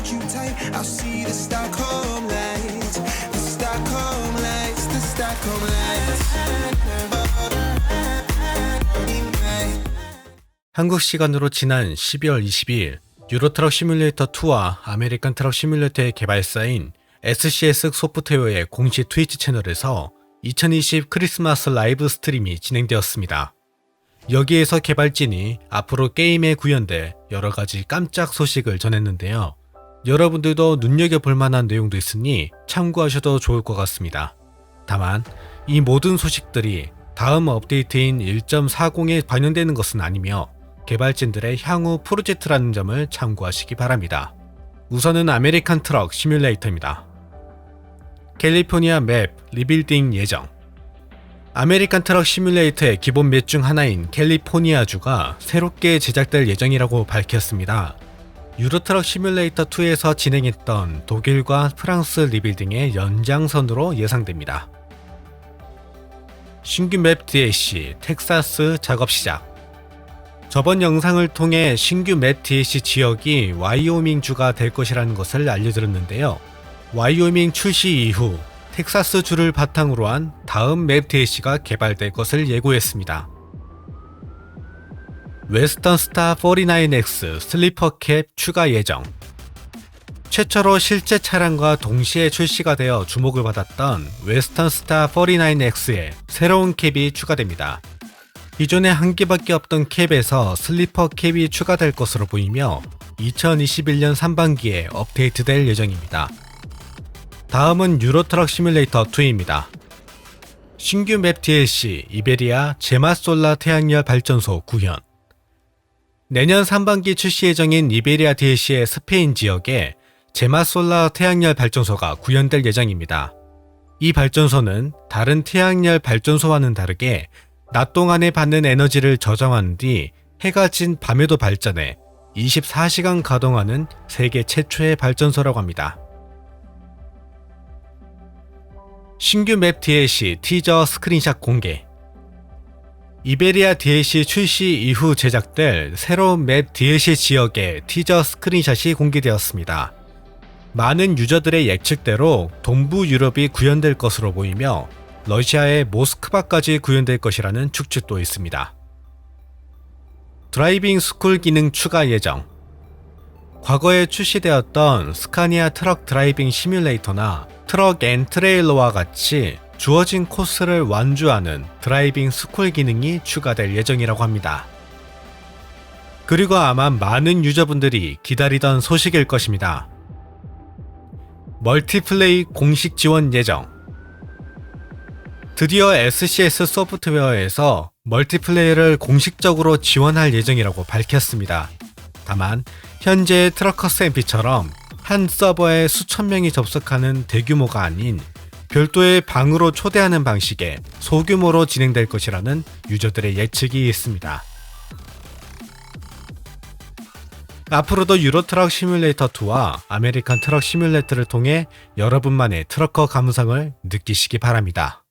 hold you tight. I'll see the Stockholm lights, the Stockholm lights, the Stockholm lights. 한국 시간으로 지난 12월 22일 유로트럭 시뮬레이터 2와 아메리칸 트럭 시뮬레이터의 개발사인 SCS 소프트웨어의 공식 트위치 채널에서 2020 크리스마스 라이브 스트림이 진행되었습니다. 여기에서 개발진이 앞으로 게임에 구현될 여러 가지 깜짝 소식을 전했는데요. 여러분들도 눈여겨볼 만한 내용도 있으니 참고하셔도 좋을 것 같습니다. 다만 이 모든 소식들이 다음 업데이트인 1.40에 반영되는 것은 아니며 개발진들의 향후 프로젝트라는 점을 참고하시기 바랍니다. 우선은 아메리칸 트럭 시뮬레이터입니다. 캘리포니아 맵 리빌딩 예정 아메리칸 트럭 시뮬레이터의 기본 맵 중 하나인 캘리포니아주가 새롭게 제작될 예정이라고 밝혔습니다. 유로트럭 시뮬레이터 2에서 진행했던 독일과 프랑스 리빌딩의 연장선으로 예상됩니다. 신규 맵 DLC 텍사스 작업 시작 저번 영상을 통해 신규 맵 DLC 지역이 와이오밍 주가 될 것이라는 것을 알려드렸는데요. 와이오밍 출시 이후 텍사스 주를 바탕으로 한 다음 맵 DLC가 개발될 것을 예고했습니다. 웨스턴 스타 49X 슬리퍼 캡 추가 예정 최초로 실제 차량과 동시에 출시가 되어 주목을 받았던 웨스턴 스타 49X에 새로운 캡이 추가됩니다. 기존에 한 개밖에 없던 캡에서 슬리퍼 캡이 추가될 것으로 보이며 2021년 상반기에 업데이트될 예정입니다. 다음은 유로트럭 시뮬레이터 2입니다. 신규 맵 DLC 이베리아 제마솔라 태양열 발전소 구현 내년 상반기 출시 예정인 이베리아 DLC의 스페인 지역에 제마솔라 태양열 발전소가 구현될 예정입니다. 이 발전소는 다른 태양열 발전소와는 다르게 낮 동안에 받는 에너지를 저장한 뒤 해가 진 밤에도 발전해 24시간 가동하는 세계 최초의 발전소라고 합니다. 신규 맵 DLC 티저 스크린샷 공개 이베리아 DLC 출시 이후 제작될 새로운 맵 DLC 지역의 티저 스크린샷이 공개되었습니다. 많은 유저들의 예측대로 동부 유럽이 구현될 것으로 보이며 러시아의 모스크바까지 구현될 것이라는 추측도 있습니다. 드라이빙 스쿨 기능 추가 예정 과거에 출시되었던 스카니아 트럭 드라이빙 시뮬레이터나 트럭 앤 트레일러와 같이 주어진 코스를 완주하는 드라이빙 스쿨 기능이 추가될 예정이라고 합니다. 그리고 아마 많은 유저분들이 기다리던 소식일 것입니다. 멀티플레이 공식 지원 예정. 드디어 SCS 소프트웨어에서 멀티플레이를 공식적으로 지원할 예정이라고 밝혔습니다. 다만 현재의 트러커스 MP처럼 한 서버에 수천 명이 접속하는 대규모가 아닌 별도의 방으로 초대하는 방식의 소규모로 진행될 것이라는 유저들의 예측이 있습니다. 앞으로도 유로 트럭 시뮬레이터 2와 아메리칸 트럭 시뮬레이터를 통해 여러분만의 트럭커 감상을 느끼시기 바랍니다.